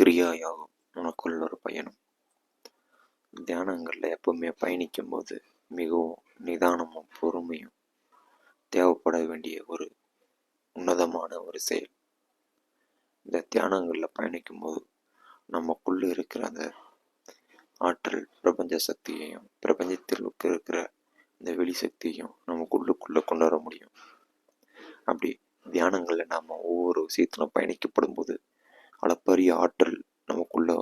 கிரியா யோகம் உனக்குள்ள ஒரு பயணம். தியானங்களில் எப்பவுமே பயணிக்கும் போது மிகவும் நிதானமும் பொறுமையும் தேவைப்பட வேண்டிய ஒரு உன்னதமான ஒரு செயல். இந்த தியானங்களில் பயணிக்கும் போது நமக்குள்ளே இருக்கிற அந்த ஆற்றல் பிரபஞ்ச சக்தியையும் பிரபஞ்சத்தில் இருக்கிற இந்த வெளி சக்தியையும் நமக்குள்ளுக்குள்ளே கொண்டு வர முடியும். அப்படி தியானங்களில் நாம் ஒவ்வொரு விஷயத்திலும் பயணிக்கப்படும் போது அளப்பரிய ஆற்றல் நமக்குள்ள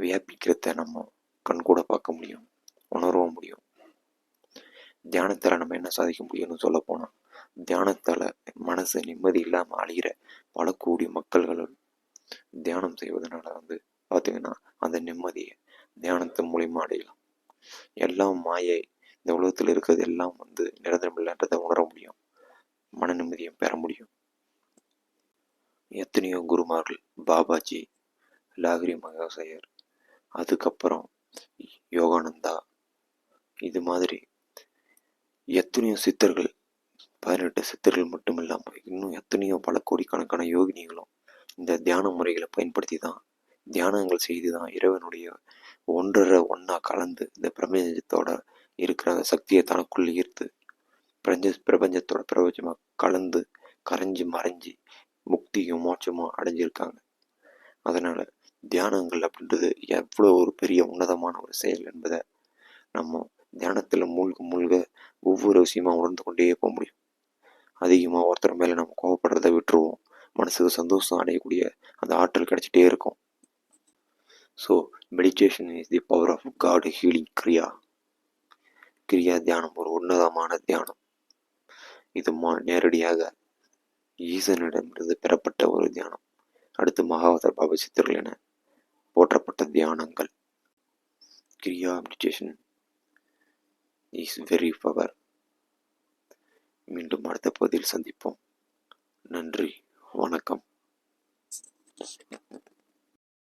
வியாபிக்கிறத நம்ம கண்கூட பார்க்க முடியும் உணரவும் முடியும். தியானத்தால் நம்ம என்ன சாதிக்க முடியும்னு சொல்ல போனால் தியானத்தால் மனசு நிம்மதி இல்லாமல் அழிகிற பல கோடி மக்கள்கள் தியானம் செய்வதனால வந்து பார்த்தீங்கன்னா அந்த நிம்மதியை தியானத்தின் மூலியமா அடையலாம். எல்லாம் மாயை இந்த உலகத்தில் இருக்கிறது எல்லாம் வந்து நிரந்தரம் இல்லைன்றதை உணர முடியும். மன நிம்மதியும் பெற முடியும். எத்தனையோ குருமார்கள் பாபாஜி லாகிரி மகாசயர் அதுக்கப்புறம் யோகானந்தா இது மாதிரி எத்தனையோ சித்தர்கள் பதினெட்டு சித்தர்கள் மட்டும் இல்லாமல் இன்னும் எத்தனையோ பல கோடிக்கணக்கான யோகினிகளும் இந்த தியான முறைகளை பயன்படுத்தி தான் தியானங்கள் செய்து தான் இறைவனுடைய ஒன்றரை ஒன்றா கலந்து இந்த பிரபஞ்சத்தோட இருக்கிற சக்தியை தனக்குள் ஈர்த்து பிரஞ்ச பிரபஞ்சத்தோட பிரபஞ்சமாக கலந்து கரைஞ்சி மறைஞ்சி முக்தியும் மோட்சமும் அடைஞ்சிருக்காங்க. அதனால் தியானங்கள் அப்படின்றது எவ்வளோ ஒரு பெரிய உன்னதமான ஒரு செயல் என்பதை நம்ம தியானத்தில் மூழ்க மூழ்க ஒவ்வொரு விஷயமா உணர்ந்து கொண்டே போக முடியும். அதிகமாக ஒருத்தர் மேலே நம்ம கோவப்படுறத விட்டுருவோம். மனசுக்கு சந்தோஷம் அடையக்கூடிய அந்த ஆற்றல் கிடைச்சிட்டே இருக்கும். So meditation is the power of God healing கிரியா கிரியா தியானம் ஒரு உன்னதமான தியானம். இது மா நேரடியாக ஈசனிடமிருந்து பெறப்பட்ட ஒரு தியானம். அடுத்து மகாவதர் பாபா சித்தர்கள் என போற்றப்பட்ட தியானங்கள். கிரியா மெடிடேஷன் இஸ் வெரி பவர் மீண்டும் அடுத்த பகுதியில் சந்திப்போம். நன்றி வணக்கம்.